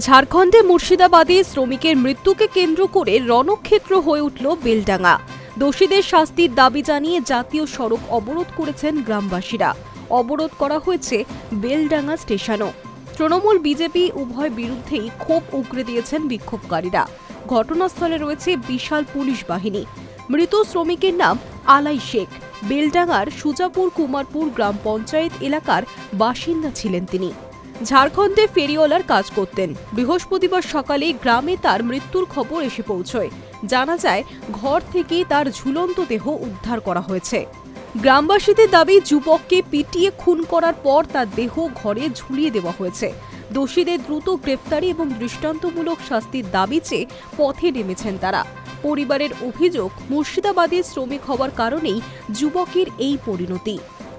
ঝাড়খণ্ডে মুর্শিদাবাদে শ্রমিকের মৃত্যুকে কেন্দ্র করে রণক্ষেত্র হয়ে উঠল বেলডাঙ্গা। দোষীদের শাস্তির দাবি জানিয়ে জাতীয় সড়ক অবরোধ করেছেন গ্রামবাসীরা। অবরোধ করা হয়েছে বেলডাঙ্গা স্টেশনও। তৃণমূল বিজেপি উভয় বিরুদ্ধেই ক্ষোভ উগড়ে দিয়েছেন বিক্ষোভকারীরা। ঘটনাস্থলে রয়েছে বিশাল পুলিশ বাহিনী। মৃত শ্রমিকের নাম আলাই শেখ। বেলডাঙ্গার সুজাপুর কুমারপুর গ্রাম পঞ্চায়েত এলাকার বাসিন্দা ছিলেন তিনি। ঝাড়খণ্ডে ফেরিওয়ালার কাজ করতেন। বৃহস্পতিবার সকালে গ্রামে তার মৃত্যুর খবর এসে পৌঁছয়। জানা যায়, ঘর থেকে তার ঝুলন্ত দেহ উদ্ধার করা হয়েছে। গ্রামবাসীদের দাবি, যুবককে পিটিয়ে খুন করার পর তার দেহ ঘরে ঝুলিয়ে দেওয়া হয়েছে। দোষীদের দ্রুত গ্রেফতারি এবং দৃষ্টান্তমূলক শাস্তির দাবি চেয়ে পথে নেমেছেন তারা। পরিবারের অভিযোগ মুর্শিদাবাদের শ্রমিক হওয়ার কারণেই যুবকের এই পরিণতি।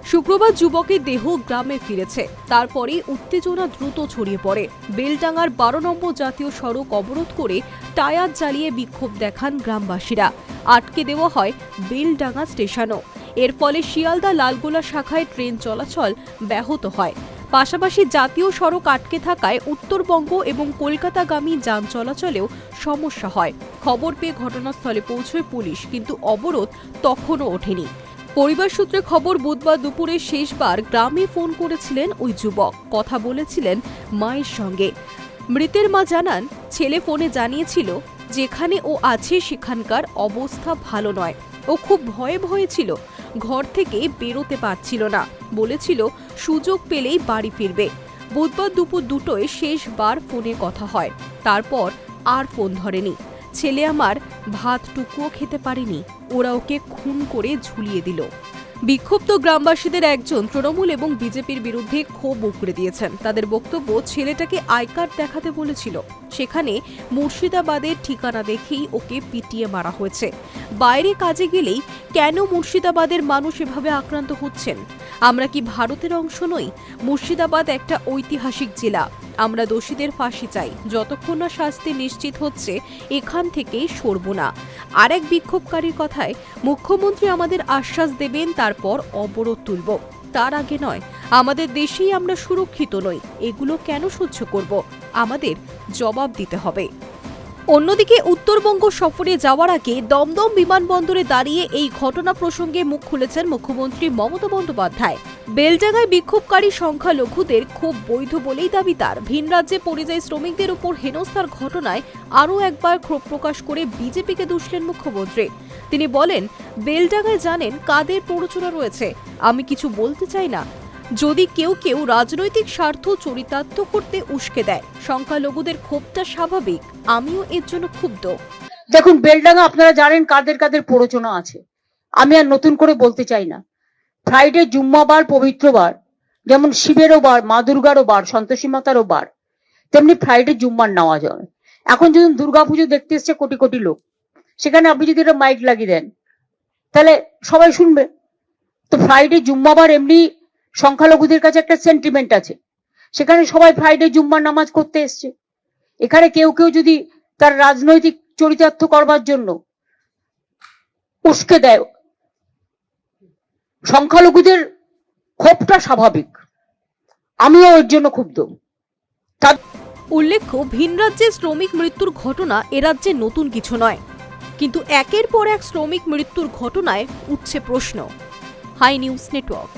শুক্রবার যুবকের দেহ গ্রামে ফিরেছে। তারপরে উত্তেজনা দ্রুত ছড়িয়ে পড়ে। বেলডাঙ্গার বারো নম্বর জাতীয় সড়ক অবরোধ করে টায়ার জ্বালিয়ে বিক্ষোভ দেখান গ্রামবাসীরা। আটকে দেওয়া হয় বেলডাঙ্গা স্টেশনও। এর ফলে শিয়ালদা লালগোলা শাখায় ট্রেন চলাচল ব্যাহত হয়। পাশাপাশি জাতীয় সড়ক আটকে থাকায় উত্তরবঙ্গ এবং কলকাতাগামী যান চলাচলেও সমস্যা হয়। খবর পেয়ে ঘটনাস্থলে পৌঁছয় পুলিশ, কিন্তু অবরোধ তখনও ওঠেনি। পরিবার সূত্রে খবর, বুধবার দুপুরে শেষবার গ্রামে ফোন করেছিলেন ওই যুবক। কথা বলেছিলেন মায়ের সঙ্গে। মৃতের মা জানান, ছেলে ফোনে জানিয়েছিল, যেখানে ও আছে সেখানকার অবস্থা ভালো নয়। ও খুব ভয়ে ভয়ে ছিল। ঘর থেকে বেরোতে পারছিল না। বলেছিল, সুযোগ পেলেই বাড়ি ফিরবে। বুধবার দুপুর দুটোয় শেষবার ফোনে কথা হয়। তারপর আর ফোন ধরেনি। ছেলে আমার ভাতটুকুও খেতে পারেনি। ওরা ওকে খুন করে ঝুলিয়ে দিল। বিক্ষুব্ধ গ্রামবাসীদের একজন তৃণমূল এবং বিজেপির বিরুদ্ধে ক্ষোভ উগড়ে দিয়েছেন। তাদের বক্তব্য ছেলেটাকে আই কার্ড দেখাতে বলেছিল। সেখানে মুর্শিদাবাদের ঠিকানা দেখেই ওকে পিটিয়ে মারা হয়েছে। বাইরে কাজে গেলেই কেন মুর্শিদাবাদের মানুষ এভাবে আক্রান্ত হচ্ছেন? আমরা কি ভারতের অংশ নই? মুর্শিদাবাদ একটা ঐতিহাসিক জেলা। আমরা দোষীদের ফাঁসি চাই। যতক্ষণ না শাস্তি নিশ্চিত হচ্ছে, এখান থেকেই সরব না। আরেক বিক্ষোভকারীর কথায়, মুখ্যমন্ত্রী আমাদের আশ্বাস দেবেন, তারপর অবরোধ তুলব। তার আগে নয়, আমাদের দেশেই আমরা সুরক্ষিত নই। এগুলো কেন সহ্য করব? আমাদের জবাব দিতে হবে। অন্যদিকে উত্তরবঙ্গ সফরে যাওয়ার আগে দমদম বিমানবন্দরে দাঁড়িয়ে এই ঘটনা প্রসঙ্গে মুখ খুলেছেন মুখ্যমন্ত্রী মমতা বন্দ্যোপাধ্যায়। বেলডাঙ্গায় বিক্ষোভকারী সংখ্যালঘুদের খুব বৈধ বলেই দাবি তার। ভিন রাজ্যে পরিযায়ী শ্রমিকদের উপর হেনস্থার ঘটনায় আরও একবার ক্ষোভ প্রকাশ করে বিজেপিকে দুষলেন মুখ্যমন্ত্রী। তিনি বলেন, বেলডাঙ্গায় জানেন কাদের প্ররোচনা রয়েছে। আমি কিছু বলতে চাই না। যদি কেউ কেউ রাজনৈতিক স্বার্থ চরিতার্থ করতে উস্কে দেয়, সংখ্যালঘুদের ক্ষোভটা স্বাভাবিক। আমিও এর জন্য ক্ষুব্ধ। দেখুন, বেলডাঙ্গা আপনারা জানেন কাদের কাদের প্ররোচনা আছে। আমি আর নতুন করে বলতে চাই না। ফ্রাইডে জুম্মাবার পবিত্রবার যেমন শিবেরও বার, মা দুর্গারও বার, সন্তোষী মাতারও বার, তেমনি ফ্রাইডে জুম্মার নেওয়া যাবে এখন যদি দুর্গাপুজো দেখতে এসছে কোটি কোটি লোক, সেখানে আপনি যদি একটা মাইক লাগিয়ে দেন, তাহলে সবাই শুনবে। তো ফ্রাইডে জুম্মাবার এমনি সংখ্যালঘুদের কাছে একটা সেন্টিমেন্ট আছে। সেখানে সবাই ফ্রাইডে জুম্মার নামাজ করতে এসছে। এখানে কেউ কেউ যদি তার রাজনৈতিক চরিতার্থ করবার জন্য উস্কে দেয়, সংখ্যালঘুদের ক্ষোভটা স্বাভাবিক। আমিও এর জন্য ক্ষুব্ধ। উল্লেখ্য, ভিন রাজ্যে শ্রমিক মৃত্যুর ঘটনা এ রাজ্যে নতুন কিছু নয়। কিন্তু একের পর এক শ্রমিক মৃত্যুর ঘটনায় উঠছে প্রশ্ন। High news network.